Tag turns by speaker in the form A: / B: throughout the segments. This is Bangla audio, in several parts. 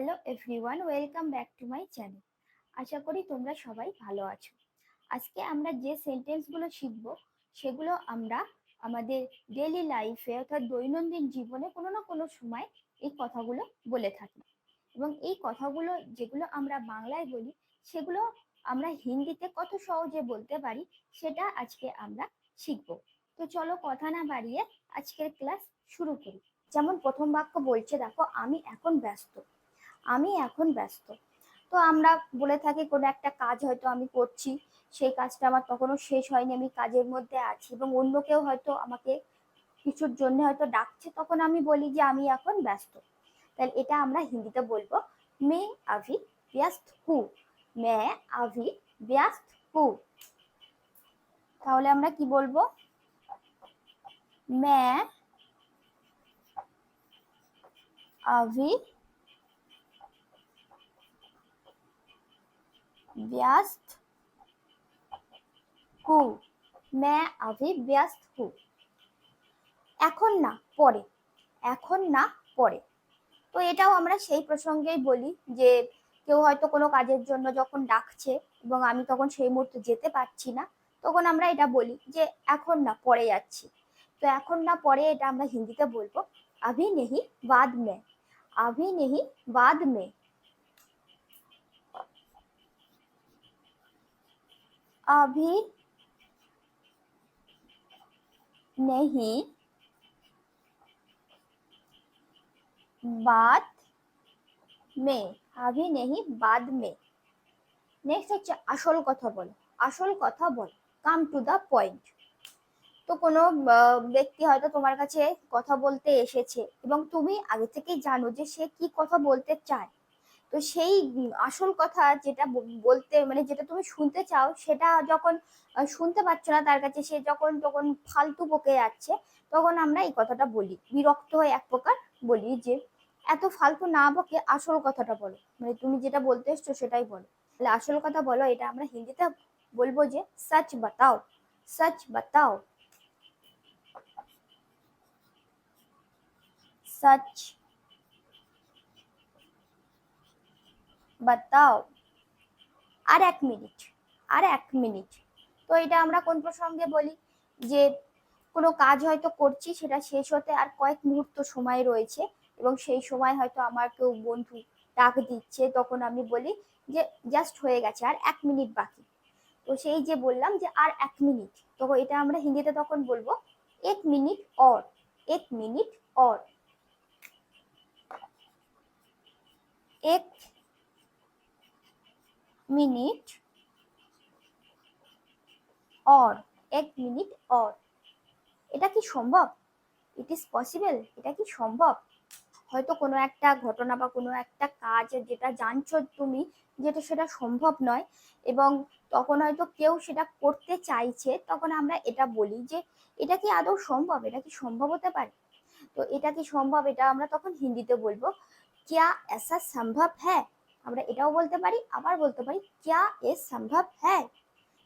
A: Hello everyone welcome back to my channel আশা করি তোমরা সবাই ভালো আছো। আজকে আমরা যে সেন্টেন্সগুলো শিখব, সেগুলো আমরা আমাদের ডেলি লাইফে অর্থাৎ দৈনন্দিন জীবনে কোনো না কোনো সময় এই কথাগুলো বলে থাকি। এবং এই কথাগুলো যেগুলো আমরা বাংলায় বলি, সেগুলো আমরা হিন্দিতে কত সহজে বলতে পারি, সেটা আজকে আমরা শিখব। তো চলো কথা না বাড়িয়ে আজকের ক্লাস শুরু করি। যেমন প্রথম বাক্য বলছে, দেখো, আমি এখন ব্যস্ত। আমি এখন ব্যস্ত। তো আমরা বলে থাকি কোনো একটা কাজ হয়তো আমি করছি, সেই কাজটা আমার তখনও শেষ হয়নি, আমি কাজের মধ্যে আছি এবং অন্য কেউ হয়তো আমাকে কিছুর জন্য হয়তো ডাকছে, তখন আমি বলি যে আমি এখন ব্যস্ত। তাহলে এটা আমরা হিন্দিতে বলব, মে আভি ব্যস্ত হু, মে আভি ব্যস্ত হু। তাহলে আমরা কি বলব? মে আভি व्यस्त हूँ मैं अभी व्यस्त हूँ এখন না পরে এখন না পরে তো এটাও আমরা সেই প্রসঙ্গেই বলি যে কেউ হয়তো কোনো কাজের জন্য যখন ডাকছে এবং আমি তখন সেই মুহূর্তে যেতে পারছি না তখন আমরা এটা বলি যে এখন না পরে যাচ্ছি তো এখন না পরে এটা আমরা হিন্দিতে বলবো আভি নেহি বাদ মে আভি নেহি বাদ মে अभी नहीं बाद में अभी नहीं बाद में নেক্সট হচ্ছে আসল কথা বলো আসল কথা বলো কাম টু দা পয়েন্ট তো কোনো ব্যক্তি হয়তো তোমার কাছে কথা বলতে এসেছে এবং তুমি আগে থেকেই জানো যে সে কি কথা বলতে চায় তো সেই আসল কথা যেটা বলতে মানে যেটা তুমি শুনতে চাও সেটা যখন শুনতে পাচ্ছ না তার কাছে, সে যখন তখন ফালতু বকে যাচ্ছে, তখন আমরা এই কথাটা বলি। বিরক্ত হয়ে এক প্রকার বলি যে, এত ফালতু না বকে আসল কথাটা বলো। মানে তুমি যেটা বলতে এসছো সেটাই বলো। তাহলে আসল কথা বলো, এটা আমরা হিন্দিতে বলব যে, সচ বাতাও সচ বাতাও। সচ বাতাও আর এক মিনিট, আর এক মিনিট। তো এটা আমরা কোন প্রসঙ্গে বলি? যে কোনো কাজ হয়তো করছি, সেটা শেষ হতে আর কয়েক মুহূর্ত সময় রয়েছে এবং সেই সময় হয়তো আমার কেউ বন্ধু ডাক দিচ্ছে, তখন আমি বলি যে, জাস্ট হয়ে গেছে, আর এক মিনিট বাকি। তো সেই যে বললাম যে, আর এক মিনিট। তো এটা আমরা হিন্দিতে তখন বলব, এক মিনিট অর, এক মিনিট অর। এক মিনিট অর, এক মিনিট অর। এটা কি সম্ভব? ইট ইজ পসিবল এটা কি সম্ভব? হয়তো কোনো একটা ঘটনা বা কোনো একটা কাজ যেটা জানছো তুমি, যেটা সেটা সম্ভব নয় এবং তখন হয়তো কেউ সেটা করতে চাইছে, তখন আমরা এটা বলি যে এটা কি আদৌ সম্ভব? এটা কি সম্ভব হতে পারে? তো এটা কি সম্ভব? এটা আমরা তখন হিন্দিতে বলব, কিয়া এসা সম্ভব হ্যাঁ আমরা এটাও বলতে পারি, আবার বলতে পারি, ক্যা এ সম্ভব হ্যাঁ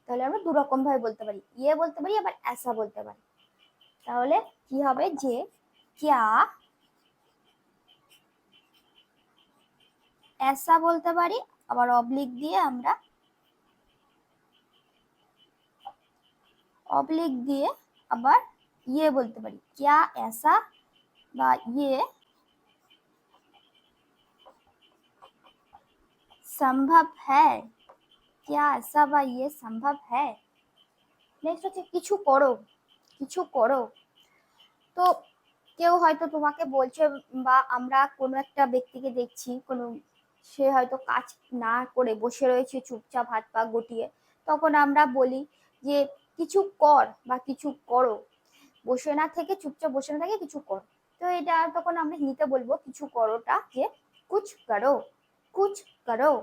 A: তাহলে আমরা দু রকম ভাবে বলতে পারি ইয়ে বলতে পারি, আবার এসা বলতে পারি। তাহলে কি হবে যে, ক্যা এসা বলতে পারি, আবার অবলিক দিয়ে আমরা অবলিক দিয়ে আবার ইয়ে বলতে পারি, ক্যা এসা বা ইয়ে সম্ভব হ্যাঁ क्या ऐसा বা ইয়ে সম্ভব হ্যাঁ নেক্সট হচ্ছে কিছু করো কিছু করো তো কেউ হয়তো তোমাকে বলছে বা আমরা কোনো একটা ব্যক্তিকে দেখছি কোনো সে হয়তো কাজ না করে বসে রয়েছে চুপচাপ হাত পা গুটিয়ে তখন আমরা বলি যে কিছু কর বা কিছু করো বসে না থেকে চুপচাপ বসে না থেকে কিছু কর তো এটা তখন আমরা হিন্দিতে বলবো কিছু করোটা যে কুচ করো कुछ करो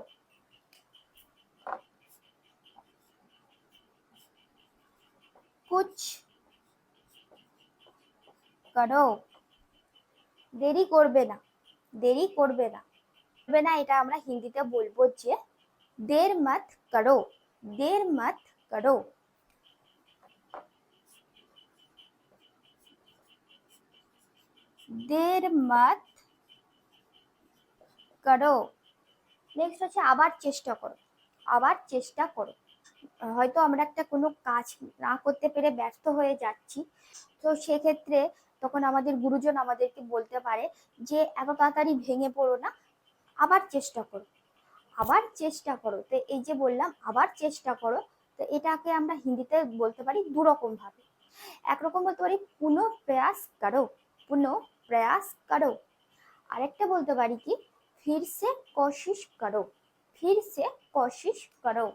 A: कुछ করো দেরি করবে না দেরি করবে না করবে না এটা আমরা হিন্দিতে বলবো যে দের মত করো দের মত করো দের মত করো নেক্সট হচ্ছে আবার চেষ্টা করো। আবার চেষ্টা করো। হয়তো আমরা একটা কোনো কাজ না করতে পেরে ব্যর্থ হয়ে যাচ্ছি। তো সেক্ষেত্রে তখন আমাদের গুরুজন আমাদেরকে বলতে পারে যে, এত তাড়াতাড়ি ভেঙে পড়ো না। আবার চেষ্টা করো। আবার চেষ্টা করো। তো এই যে বললাম, আবার চেষ্টা করো। তো এটাকে আমরা হিন্দিতে বলতে পারি দু রকম ভাবে। একরকম বলতে পারি পুনঃ প্রয়াস করো। পুনঃ প্রয়াস করো। আরেকটা বলতে পারি কি ফির সে কোশিশ করো ফির সে কোশিশ করো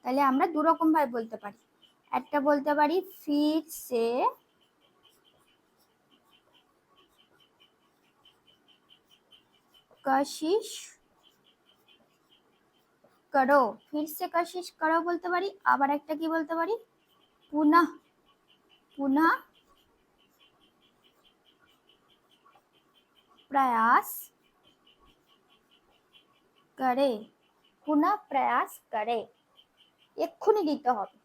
A: তাহলে আমরা দু রকম ভাবে বলতে পারি একটা বলতে পারি ফির সে কশিশ করো ফির সে কশিশ করো বলতে পারি আবার একটা কি বলতে পারি পুনঃ पुनः प्रयास করে পুনঃ প্রয়াস করে এক্ষুনি দিতে হবে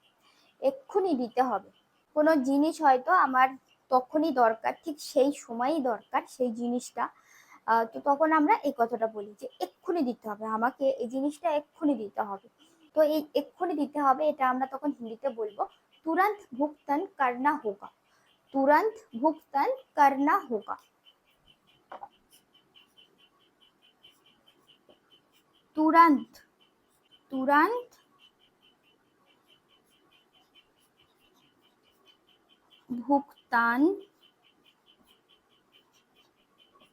A: এক্ষুনি দিতে হবে কোনো জিনিস হয়তো আমার তখনই দরকার, ঠিক সেই সময়ই দরকার সেই জিনিসটা। তো তখন আমরা এই কথাটা বলি যে, এক্ষুনি দিতে হবে, আমাকে এই জিনিসটা এক্ষুনি দিতে হবে। তো এই এক্ষুনি দিতে হবে, এটা আমরা তখন হিন্দিতে বলব, তুরন্ত ভুগতান কারনা হোকা তুরন্ত ভুগতান কারনা হোকা तुरंत तुरंत भुगतान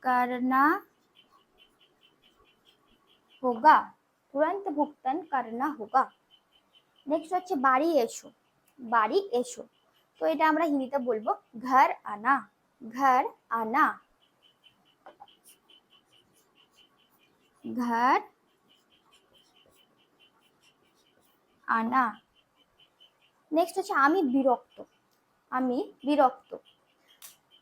A: करना होगा तुरंत भुगतान करना होगा নেক্সট হচ্ছে বাড়ি এসো বাড়ি এসো তো এটা আমরা হিন্দিতে বলবো ঘর আনা ঘর আনা ঘর আনা। নেক্সট হচ্ছে আমি বিরক্ত। আমি বিরক্ত।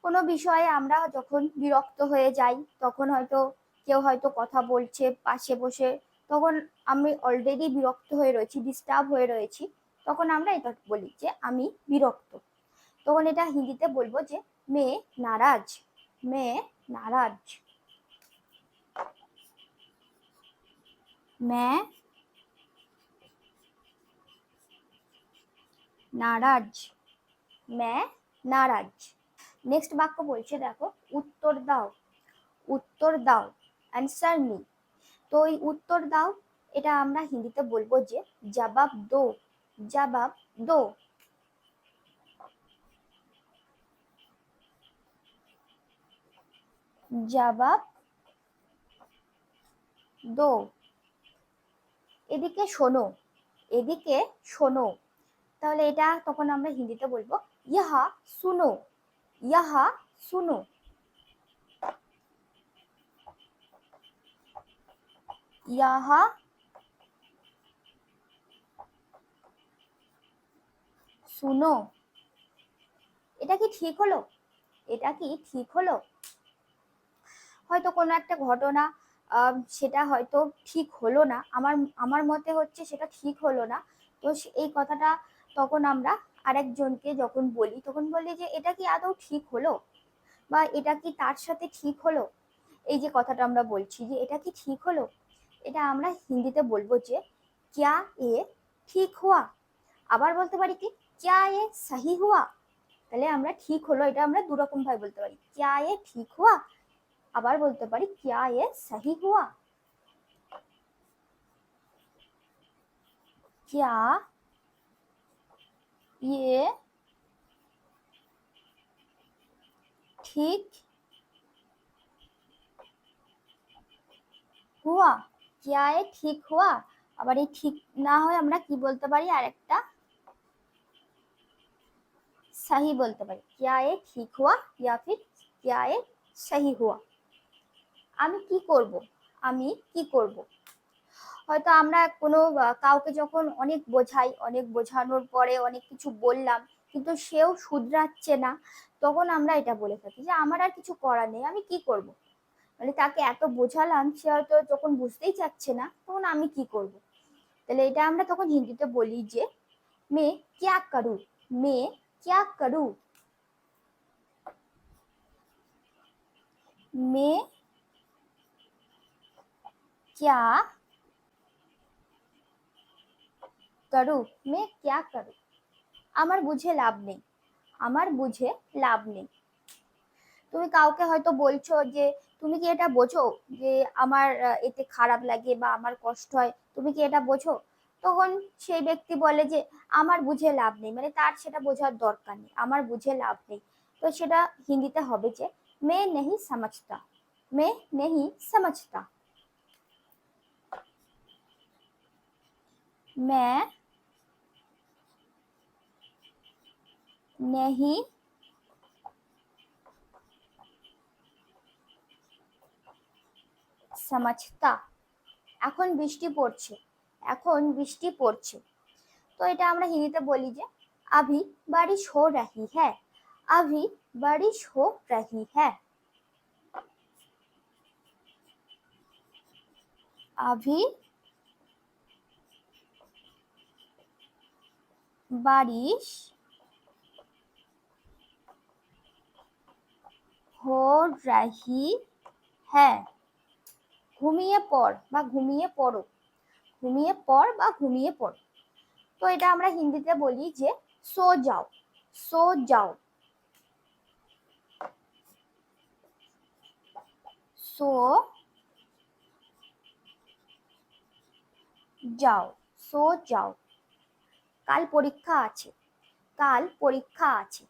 A: কোনো বিষয়ে আমরা যখন বিরক্ত হয়ে যাই, তখন হয়তো কেউ হয়তো কথা বলছে পাশে বসে, তখন আমি অলরেডি বিরক্ত হয়ে রয়েছি ডিস্টার্ব হয়ে রয়েছি, তখন আমরা এটা বলি যে আমি বিরক্ত। তখন এটা হিন্দিতে বলব যে মেয়ে নারাজ মেয়ে নারাজ। मैं নারাজ। मैं নারাজ। নেক্সট বাক্য বলছে, দেখো, উত্তর দাও। উত্তর দাও। অ্যান্সার মি তো এই উত্তর দাও, এটা আমরা হিন্দিতে বলব যে, জবাব দো। জবাব দো। জবাব দো। এদিকে শোনো। এদিকে শোনো। তাহলে এটা তখন আমরা হিন্দিতে বলব, ইহা শুনো ইহা শুনো ইহা শুনো এটা কি ঠিক হলো? এটা কি ঠিক হলো? হয়তো কোনো একটা ঘটনা সেটা হয়তো ঠিক হলো না। আমার আমার মতে হচ্ছে সেটা ঠিক হলো না। তো এই কথাটা তখন আমরা আরেকজনকে যখন বলি, তখন বলি যে, এটা কি আদৌ ঠিক হলো? বা এটা কি তার সাথে ঠিক হলো? এই যে কথাটা আমরা বলছি যে, এটা কি ঠিক হলো? এটা আমরা হিন্দিতে বলব যে, ক্যা এ ঠিক হওয়া আবার বলতে পারি কি, ক্যা এ সহি হুয়া? তাহলে আমরা ঠিক হলো, এটা আমরা দু রকম ভাবে বলতে পারি, ক্যা এ ঠিক হুয়া? আবার বলতে পারি, ক্যা এ সহি হুয়া? क्या ইয়ে ঠিক হুয়া কিয়া এ ঠিক হুয়া। আবার এই ঠিক না হয় আমরা কি বলতে পারি? আর একটা সাহি বলতে পারি। কিয়া এ ঠিক হুয়া, ইয়া ফির কিয়া এ সাহি হুয়া। আমি কি করব? আমি কি করব? হয়তো আমরা কোনো কাউকে যখন অনেক বোঝাই, অনেক বোঝানোর পরে অনেক কিছু বললাম, কিন্তু সেও শুধরাচ্ছে না, তখন আমরা এটা বলে থাকি যে, আমার আর কিছু করার নেই, আমি কি করব? মানে তাকে এত বোঝালাম, সে হয়তো যখন বুঝতেই চাচ্ছে না, তখন আমি কি করব? তাহলে এটা আমরা তখন হিন্দিতে বলি যে, মে ক্যা করু, মে ক্যা করু? মে क्या করু মে ক্যা করু আমার বুঝে লাভ নেই আমার বুঝে লাভ নেই তুমি কাউকে হয়তো বলছো যে তুমি কি এটা বোঝো যে আমার এতে খারাপ লাগে বা আমার কষ্ট হয় তুমি কি এটা বোঝো তখন সেই ব্যক্তি বলে যে আমার বুঝে লাভ নেই মানে তার সেটা বোঝার দরকার নেই আমার বুঝে লাভ নেই তো সেটা হিন্দিতে হবে যে মে নেহি সমঝতা মে নেহি সমঝতা मैं नहीं সমঝতা এখন বৃষ্টি পড়ছে এখন বৃষ্টি পড়ছে তো এটা আমরা হিন্দিতে বলি যে अभी बारिश हो रही है अभी बारिश हो रही है अभी बारिश हो रही है ঘুমিয়ে পড় বা ঘুমিয়ে পড়ো ঘুমিয়ে পড় বা ঘুমিয়ে পড়ো তো এটা আমরা হিন্দিতে বলি যে সো যাও সো যাও সো যাও সো যাও কাল পরীক্ষা আছে কাল পরীক্ষা আছে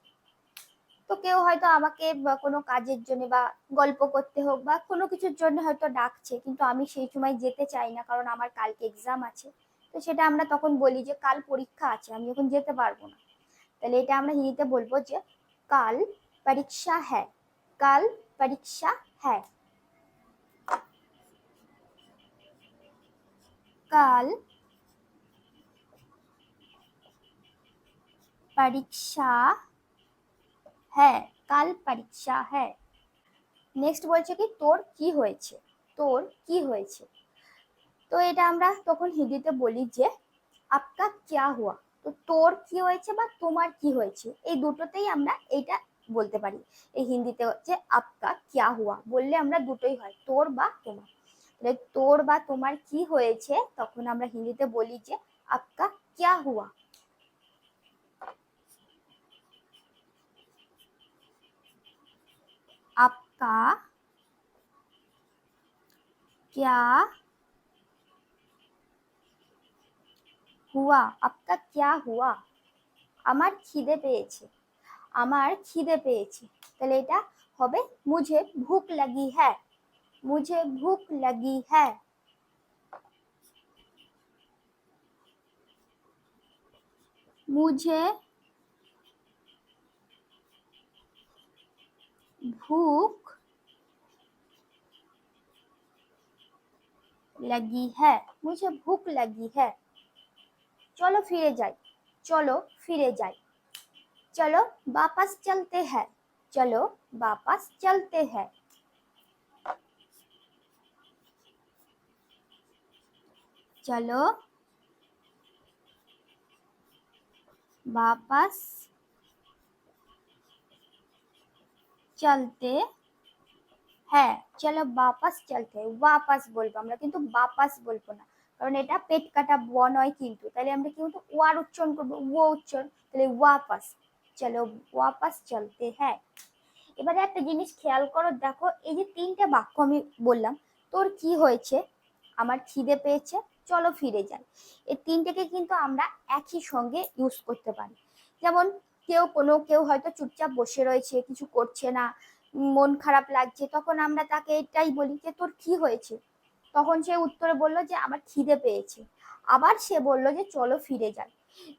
A: তো কেউ হয়তো আমাকে কোনো কাজের জন্য বা গল্প করতে হোক বা কোনো কিছুর জন্য হয়তো ডাকছে, কিন্তু আমি সেই সময় যেতে চাই না কারণ আমার কালকে এক্সাম আছে। তো সেটা আমরা তখন বলি যে কাল পরীক্ষা আছে, আমি এখন যেতে পারব না। তাহলে এটা আমরা হিন্দিতে বলব যে কাল পরীক্ষা হ্যাঁ কাল পরীক্ষা হ্যাঁ কাল পরীক্ষা হ্যাঁ কাল পরীক্ষা হ্যাঁ। নেক্সট বলছে কি, তোর কি হয়েছে? তোর কি হয়েছে? তো এটা আমরা তখন হিন্দিতে বলি যে, আপকা ক্যা হুয়া? তো তোর কি হয়েছে বা তোমার কি হয়েছে? এই দুটোতেই আমরা এইটা বলতে পারি। এই হিন্দিতে হচ্ছে, আপকা ক্যা হুয়া? বললে আমরা দুটোই হয়, তোর বা তোমার। তাহলে তোর বা তোমার কি হয়েছে? তখন আমরা হিন্দিতে বলি যে, আপকা ক্যা হুয়া? आपका क्या হুয়া আপকা ক্যা হুয়া আমার খিদে পেয়েছে আমার খিদে পেয়েছে তাহলে এটা হবে মুঝে ভুক লাগি হ্যাঁ মুঝে ভুক লাগি হ্যাঁ मुझे भूख लगी है। मुझे भूख लगी है। चलो फिरे जाए चलो फिरे जाए चलो वापस चलते हैं। चलो वापस चलते हैं। चलो वापस चलते হ্যাঁ চলো বাপাস চলতে ওয়াপাস বলব আমরা, কিন্তু বাপাস বলব না। কারণ এটা পেট কাটা ব নয় কিন্তু। তাহলে আমরা কি বলব? ওয়ার উচ্চারণ করব। ও উচ্চারণ। তাহলে ওয়াপাস। চলো ওয়াপাস চলতে হ্যাঁ। এবারে একটা জিনিস খেয়াল করো, দেখো এই যে তিনটে বাক্য আমি বললাম, তোর কি হয়েছে? আমার খিদে পেয়েছে। চলো ফিরে যাই। এই তিনটেকে কিন্তু আমরা একই সঙ্গে ইউজ করতে পারি। যেমন কেউ কোনো, কেউ হয়তো চুপচাপ বসে রয়েছে, কিছু করছে না। মন খারাপ লাগছে, তখন আমরা তাকে এটাই বলি যে, তোর কি হয়েছে? তখন সে উত্তরে বলল যে, আমার খিদে পেয়েছে। আবার সে বলল যে, চলো ফিরে যাই।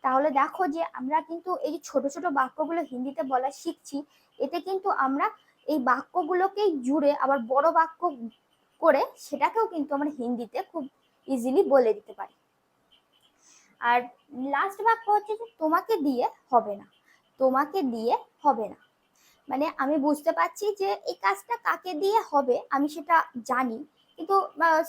A: তাহলে দেখো যে, আমরা কিন্তু এই যে ছোট ছোট বাক্যগুলো হিন্দিতে বলা শিখছি, এতে কিন্তু আমরা এই বাক্যগুলোকেই জুড়ে আবার বড় বাক্য করে সেটাকেও কিন্তু আমরা হিন্দিতে খুব ইজিলি বলে দিতে পারি। আর লাস্ট বাক্য হচ্ছে যে, তোমাকে দিয়ে হবে না। তোমাকে দিয়ে হবে না। মানে আমি বুঝতে পারছি যে এই কাজটা কাকে দিয়ে হবে, আমি সেটা জানি। কিন্তু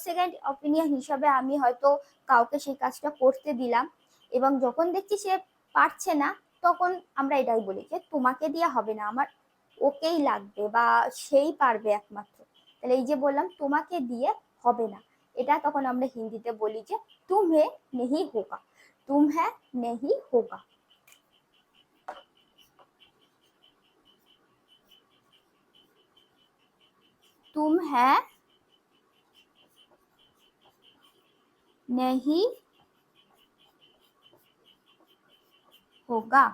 A: সেকেন্ড অপিনিয়ন হিসাবে আমি হয়তো কাউকে সেই কাজটা করতে দিলাম এবং যখন দেখছি সে পারছে না, তখন আমরা এটাই বলি যে তোমাকে দিয়ে হবে না, আমার ওকেই লাগবে বা সেই পারবে একমাত্র। তাহলে এই যে বললাম, তোমাকে দিয়ে হবে না। এটা তখন আমরা হিন্দিতে বলি যে তুমহে নেহি হোগা তুম হ্যাঁ নেহি হোগা। तुम है नहीं होगा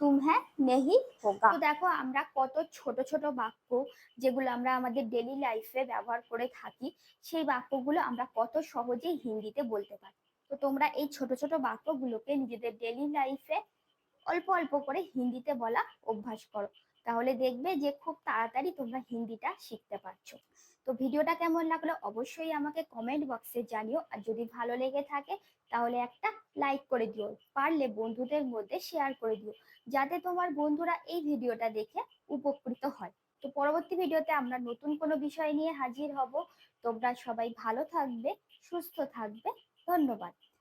A: তুম হ্যাঁ নেহি হোগা তো দেখো আমরা কত ছোট ছোট বাক্য যেগুলো আমরা আমাদের ডেলি লাইফে ব্যবহার করে থাকি সেই বাক্যগুলো আমরা কত সহজেই হিন্দিতে বলতে পারি তো তোমরা এই ছোট ছোট বাক্যগুলোকে নিজেদের ডেলি লাইফে অল্প অল্প করে হিন্দিতে বলা অভ্যাস করো তাহলে দেখবে যে খুব তাড়াতাড়ি তোমরা হিন্দিটা শিখতে পারছ। তো ভিডিওটা কেমন লাগল অবশ্যই আমাকে কমেন্ট বক্সে জানিও। আর যদি ভালো লেগে থাকে, তাহলে একটা লাইক করে দিও। পারলে বন্ধুদের মধ্যে শেয়ার করে দিও, যাতে তোমার বন্ধুরা এই ভিডিওটা দেখে উপকৃত হয়। তো পরবর্তী ভিডিওতে আমরা নতুন কোনো বিষয় নিয়ে হাজির হব। তোমরা সবাই ভালো থাকবে, সুস্থ থাকবে। ধন্যবাদ।